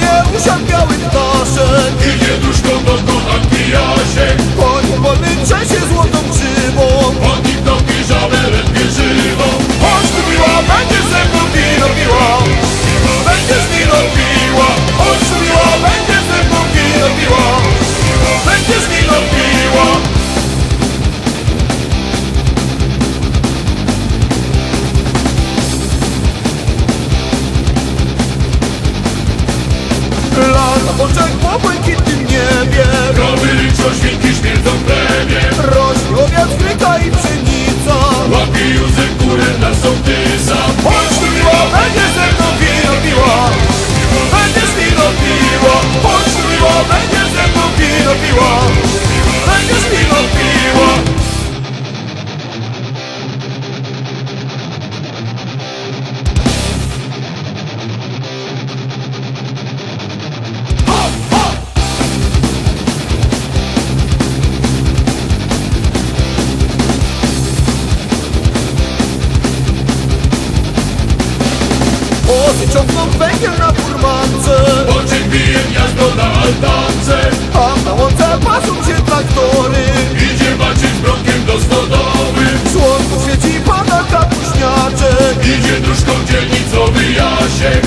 Niềm sáng. Oczek po błękitnym niebie. Krowy ryczą, świnki śmierdzą Ciągną węgiel na furmance. Oczy bije gniazdo na altance? A na łące pasą się traktory Idzie maciek z bronkiem do stodowy Słonko świeci pada kapuśniaczek. Idzie dróżką dzielnicowy Jasiek